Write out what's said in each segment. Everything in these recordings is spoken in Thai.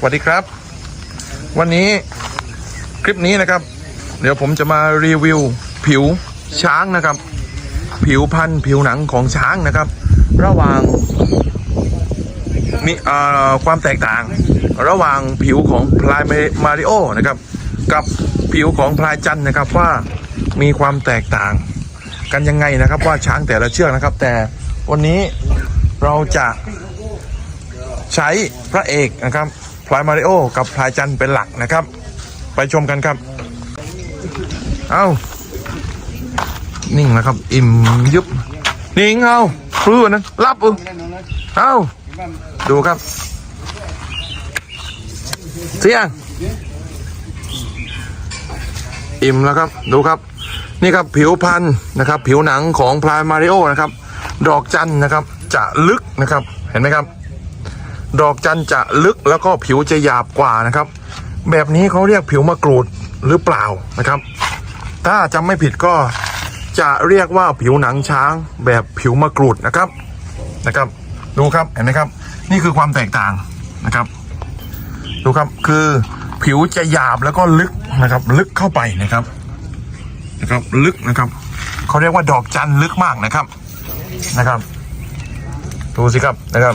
สวัสดีครับ วันนี้คลิปนี้นะครับ เดี๋ยวผมจะมารีวิวผิวช้างนะครับ ผิวพันธุ์ผิวหนังของช้างนะครับ ระหว่างมีเอ่อความแตกต่าง ระหว่างผิวของพลายมาริโอนะครับ กับผิวของพลายจันนะครับว่ามีความแตกต่างกันยังไงนะครับว่าช้างแต่ละเชือกนะครับ แต่วันนี้เราจะใช้พระเอกนะครับ พลายมาริโอกับพลายจันเป็นหลักนะครับ ไปชมกันครับ เอานิ่งนะครับ อิ่มยุบนิ่งเอาครูนะรับเออเอาดูครับเสียงอิ่มแล้วครับดูครับ นี่ครับผิวพันธุ์นะครับ ผิวหนังของพลายมาริโอนะครับ ดอกจันนะครับ จะลึกนะครับ เห็นไหมครับ ดอกจันจะลึกแล้วก็ผิวจะหยาบกว่านะครับ แบบนี้เขาเรียกผิวมะกรูดหรือเปล่านะครับ ถ้าจำไม่ผิดก็จะเรียกว่าผิวหนังช้างแบบผิวมะกรูดนะครับนะครับ ดูครับเห็นไหมครับ นี่คือความแตกต่างนะครับ ดูครับคือผิวจะหยาบแล้วก็ลึกนะครับ ลึกเข้าไปนะครับนะครับลึกนะครับเขาเรียกว่าดอกจันลึกมากนะครับนะครับ ดูสิครับนะครับ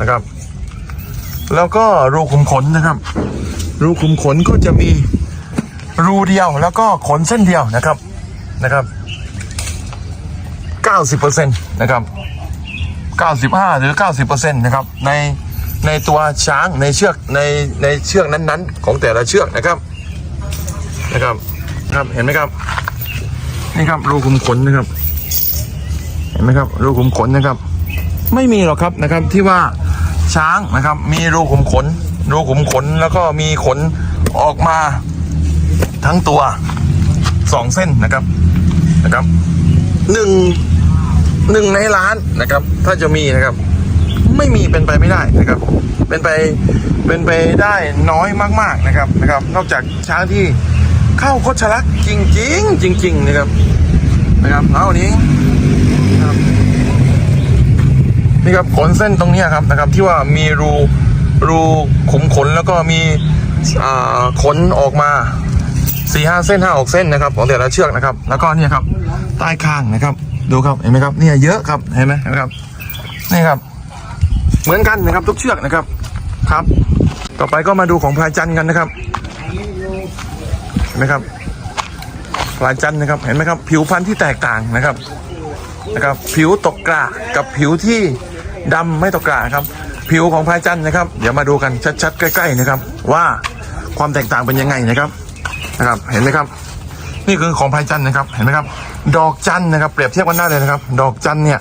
นะครับ แล้วก็รูขุมขนนะครับ รูขุมขนก็จะมีรูเดียวแล้วก็ขนเส้นเดียวนะครับนะครับ90%นะครับ95 หรือ 90%นะครับในในตัวช้างในเชือกในในเชือกนั้นๆ ของแต่ละเชือกนะครับนะครับครับเห็นไหมครับ นี่ครับรูขุมขนนะครับ เห็นไหมครับรูขุมขนนะครับ ไม่มีหรอกครับนะครับที่ว่าช้างนะครับ มีรูขุมขน รูขุมขนแล้วก็มีขนออกมาทั้งตัวสองเส้นนะครับนะครับหนึ่งหนึ่งในล้านนะครับ ถ้าจะมีนะครับ ไม่มีเป็นไปไม่ได้นะครับ เป็นไปเป็นไปได้น้อยมาก ๆนะครับนะครับ นอกจากช้างที่เข้าโคชลักจริง ๆ จริง ๆ นะครับนะครับเอาอันนี้นะครับ นี่ครับขนเส้นตรงนี้ครับนะครับ ที่ว่ามีรูรูขุมขนแล้วก็มีขนออกมาสี่ห้าเส้นห้าหกเส้นนะครับของแต่ละเชือกนะครับ แล้วก็เนี่ยครับใต้คางนะครับ ดูครับเห็นไหมครับเนี่ยเยอะครับเห็นไหมเห็นไหมครับนี่ครับ เหมือนกันนะครับทุกเชือกนะครับครับ ต่อไปก็มาดูของพลายจันทร์กันนะครับเห็นไหมครับพลายจันทร์นะครับเห็นไหมครับ ผิวพรรณที่แตกต่างนะครับนะครับ ผิวตกกระกับผิวที่ ดำไม่ตกกระครับ ผิวของพายจันทร์นะครับ เดี๋ยวมาดูกันชัดๆใกล้ๆนะครับ ว่าความแตกต่างเป็นยังไงนะครับนะครับ เห็นไหมครับ นี่คือของพายจันทร์นะครับ เห็นไหมครับ ดอกจันทร์นะครับ เปรียบเทียบกันได้เลยนะครับ ดอกจันทร์เนี่ย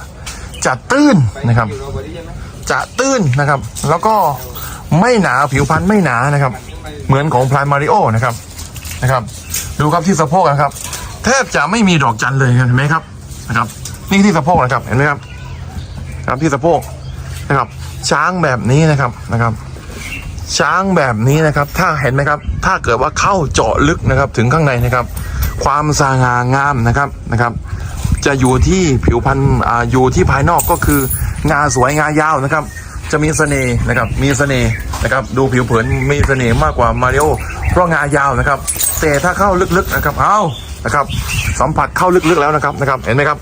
จะตื้นนะครับ จะตื้นนะครับ แล้วก็ไม่หนาผิวพรรณไม่หนานะครับ เหมือนของพลายมาริโอนะครับนะครับ ดูครับที่สะโพกนะครับแทบจะไม่มีดอกจันทร์เลยเห็นไหมครับนะครับ นี่ที่สะโพกนะครับ เห็นไหมครับ ครับที่สะโพกนะครับ ช้างแบบนี้นะครับนะครับ ช้างแบบนี้นะครับ ถ้าเห็นไหมครับ ถ้าเกิดว่าเข้าเจาะลึกนะครับ ถึงข้างในนะครับ ความสง่างามนะครับนะครับ จะอยู่ที่ผิวพรรณอ่าอยู่ที่ภายนอกก็คืองาสวยงายาวนะครับ จะมีเสน่ห์นะครับ มีเสน่ห์นะครับ ดูผิวเผินมีเสน่ห์มากกว่ามาริโอเพราะงายาวนะครับแต่ถ้าเข้าลึกๆนะครับเอานะครับ สัมผัสเข้าลึกๆแล้วนะครับนะครับ เห็นไหมครับ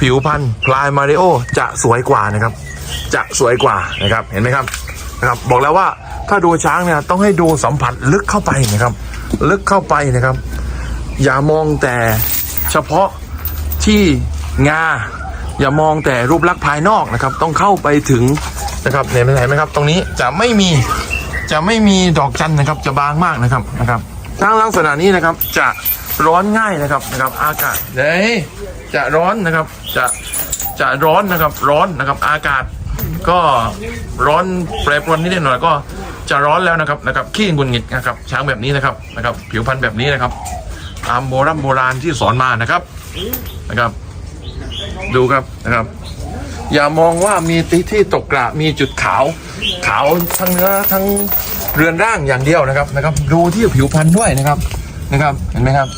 ผิวพันธุ์พลายมาริโอจะสวยกว่านะครับ จะสวยกว่านะครับเห็นไหมครับนะครับ บอกแล้วว่าถ้าดูช้างเนี่ยต้องให้ดูสัมผัสลึกเข้าไปนะครับ ลึกเข้าไปนะครับ อย่ามองแต่เฉพาะที่งาอย่ามองแต่รูปลักษณ์ภายนอกนะครับ ต้องเข้าไปถึงนะครับเห็นไหมไหมครับ ตรงนี้จะไม่มีจะไม่มีดอกจันนะครับ จะบางมากนะครับนะครับทางลักษณะนี้นะครับ จะร้อนง่ายนะครับนะครับ อากาศเฮ้ย จะร้อนนะครับ จะจะร้อนนะครับ ร้อนนะครับ อากาศก็ร้อนแปรปรวนนิดหน่อยก็จะร้อนแล้วนะครับนะครับขี้งุนงิดนะครับ ช้างแบบนี้นะครับนะครับ ผิวพรรณแบบนี้นะครับ ตามโบราณโบราณที่สอนมานะครับนะครับ ดูครับนะครับ อย่ามองว่ามีที่ที่ตกกระมีจุดขาว ขาวทั้งเนื้อทั้งเรือนร่างอย่างเดียวนะครับนะครับ ดูที่ผิวพรรณด้วยนะครับนะครับ เห็นไหมครับ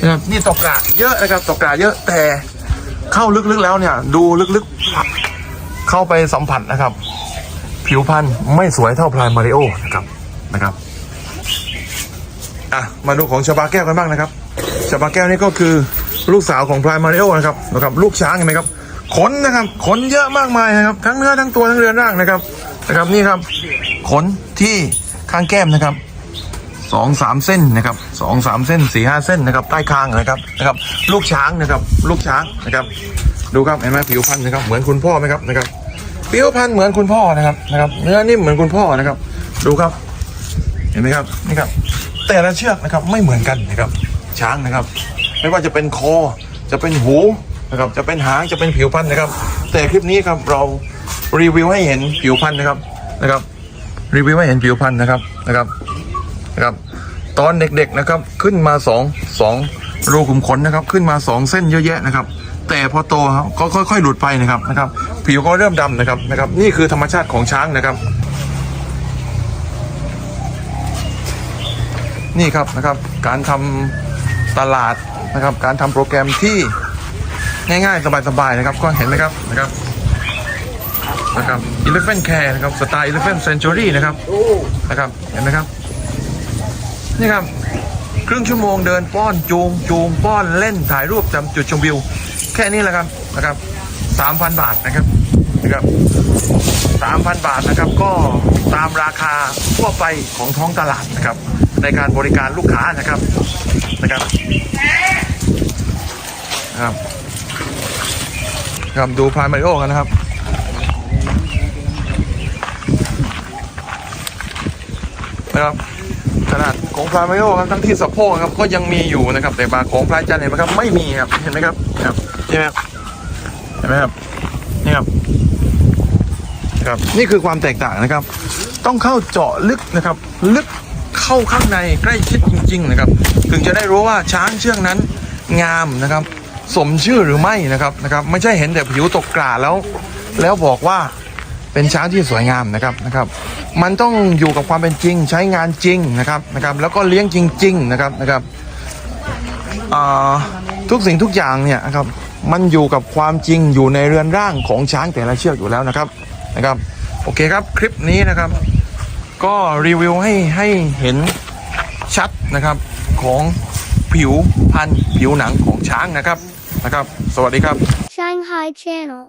นะครับนี่ตกกระเยอะนะครับตกกระเยอะแต่เข้าลึกๆแล้วเนี่ย ดูลึกๆเข้าไปสัมผัสนะครับ ผิวพรรณไม่สวยเท่าพลายมาริโอนะครับนะครับอะมาดูของชาบาแก้วกันบ้างนะครับชาบาแก้วนี่ก็คือลูกสาวของพลายมาริโอนะครับนะครับ ลูกช้างเห็นไหมครับขนนะครับขนเยอะมากมายนะครับ ทั้งเนื้อทั้งตัวทั้งเรือนร่างนะครับนะครับนี่ครับ ขนที่ข้างแก้มนะครับ สองสามเส้นนะครับสองสามเส้นสี่ห้าเส้นนะครับ ใต้คางนะครับนะครับ ลูกช้างนะครับ ลูกช้างนะครับ ดูครับเห็นไหมผิวพรรณนะครับ เหมือนคุณพ่อไหมครับนะครับผิวพรรณเหมือนคุณพ่อนะครับนะครับ เนื้อนิ่มเหมือนคุณพ่อนะครับ ดูครับ เห็นไหมครับนี่ครับ แต่ละเชือกนะครับไม่เหมือนกันนะครับ ช้างนะครับ ไม่ว่าจะเป็นคอจะเป็นหูนะครับ จะเป็นหางจะเป็นผิวพรรณนะครับ แต่คลิปนี้ครับเรารีวิวให้เห็นผิวพรรณนะครับนะครับ รีวิวให้เห็นผิวพรรณนะครับนะครับ นะครับ ตอนเด็กๆนะครับขึ้นมาสองสองรูขุมขนนะครับ ขึ้นมาสองเส้นเยอะแยะนะครับ แต่พอโตครับก็ค่อยๆหลุดไปนะครับนะครับ ผิวก็เริ่มดำนะครับนะครับ นี่คือธรรมชาติของช้างนะครับ นี่ครับนะครับการทำตลาดนะครับ การทำโปรแกรมที่ง่ายๆ สบายๆนะครับ ก็เห็นไหมครับนะครับนะครับ Elephant Care นะครับ สไตล์ Elephant Century นะครับ นะครับ เห็นไหมครับ นี่ครับ ครึ่งชั่วโมงเดินป้อนจูงจูงป้อนเล่นถ่ายรูปจำจุดชมวิว แค่นี้แหละครับนะครับสามพันบาทนะครับนะครับสามพันบาทนะครับก็ตามราคาทั่วไปของท้องตลาดนะครับ ในการบริการลูกค้านะครับนะครับนะครับครับดูพายมาริโอกันนะครับนะครับขนาด ของพลายมาริโอครับทั้งที่สะโพกครับก็ยังมีอยู่นะครับ แต่บาของพลายจันเห็นไหมครับไม่มีครับเห็นไหมครับครับใช่ไหมครับเห็นไหมครับนี่ครับครับนี่คือความแตกต่างนะครับ ต้องเข้าเจาะลึกนะครับ ลึกเข้าข้างในใกล้ชิดจริง ๆ นะครับ ถึงจะได้รู้ว่าช้างเชือกนั้นงามนะครับ สมชื่อหรือไม่นะครับนะครับ ไม่ใช่เห็นแต่ผิวตกกราแล้ว แล้วบอกว่า เป็นช้างที่สวยงามนะครับนะครับ มันต้องอยู่กับความเป็นจริง ใช้งานจริงนะครับนะครับ แล้วก็เลี้ยงจริง ๆ นะครับนะครับทุกสิ่งทุกอย่างเนี่ยนะครับมันอยู่กับความจริงอยู่ในเรือนร่างของช้างแต่ละเชือกอยู่แล้วนะครับนะครับ โอเคครับคลิปนี้นะครับ ก็รีวิวให้ให้เห็นชัดนะครับของผิวพันธุ์ผิวหนังของช้างนะครับนะครับ สวัสดีครับ Shanghai Channel